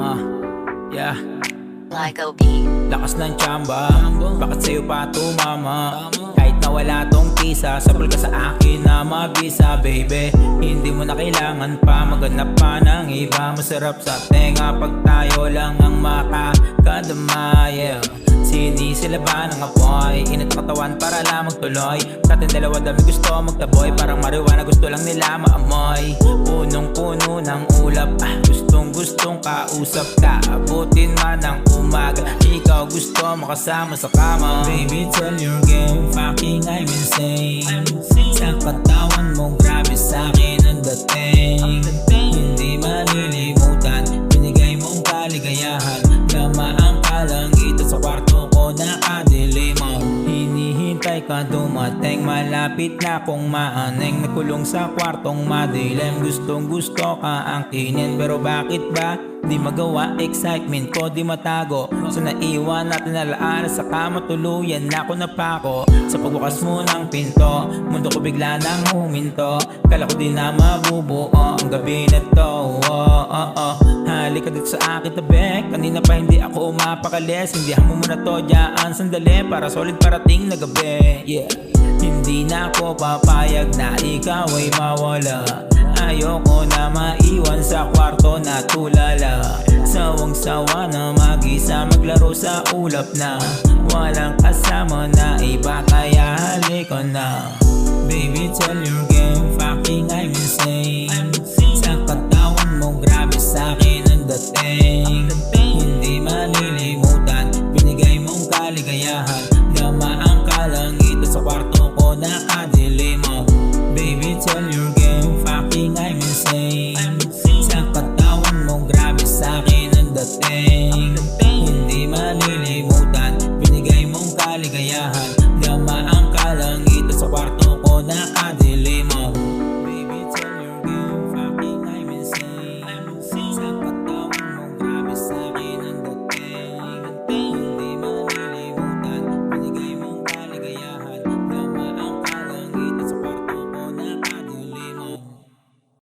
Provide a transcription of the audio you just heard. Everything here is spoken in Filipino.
Yeah. Like a beat. Lakas ng tsamba. Bakit sa'yo pa tumama? Kahit na wala tong tisa Sabol ka sa akin na mabisa Baby. Hindi mo na kailangan pa Maghanap pa ng iba. Masarap sa tenga Pag tayo lang ang makakadama Yeah. Sini sila ba ng apoy? Init ang katawan para lang magtuloy. Sa atin dalawa dami gusto magtaboy. Parang marijuana gusto lang nila maamoy. Punong puno ng ulap ah, Gustong kausap ka. Abutin man ng umaga. Ikaw gusto makasama sa kama. Baby tell your game. Fucking I'm insane. Sa katawan mo grabe sa akin ang dating. Hindi malilimutan. Binigay mong kaligayahan. Gamaan ka lang dito sa kwarto ko nakadilim Hinihintay ka dumating Malapit na kong maaneng Nakulong sa kwartong madilim. Gustong gusto ka angkinin Pero bakit ba di magawa? Excitement ko di matago. Sa naiwan natin nalaan Sa kama tuluyan na ako napako. Sa pagbukas mo ng pinto Mundo ko bigla nang huminto. Kala ko di na mabubuo Ang gabi na to. Oh, oh, oh. Halika dito sa akin tabi. Kanina pa hindi ako umapakalis Hindihan mo muna to dyan. Sandali Para solid parating na gabi. Yeah. Hindi na ako papayag na ikaw ay mawala. Ayoko na maiwan sa kwarto na tulala. Sawang sawa na mag-isa maglaro sa ulap na. Walang kasama na iba kaya halika na. Baby tell your game fucking I'm insane lang ito sa kwarto ko nakadilim oh. Baby tell your game fucking I'm insane. Sa katawan mo grabe sa akin ang dating. Hindi malilimutan Binigay mong kaligayahan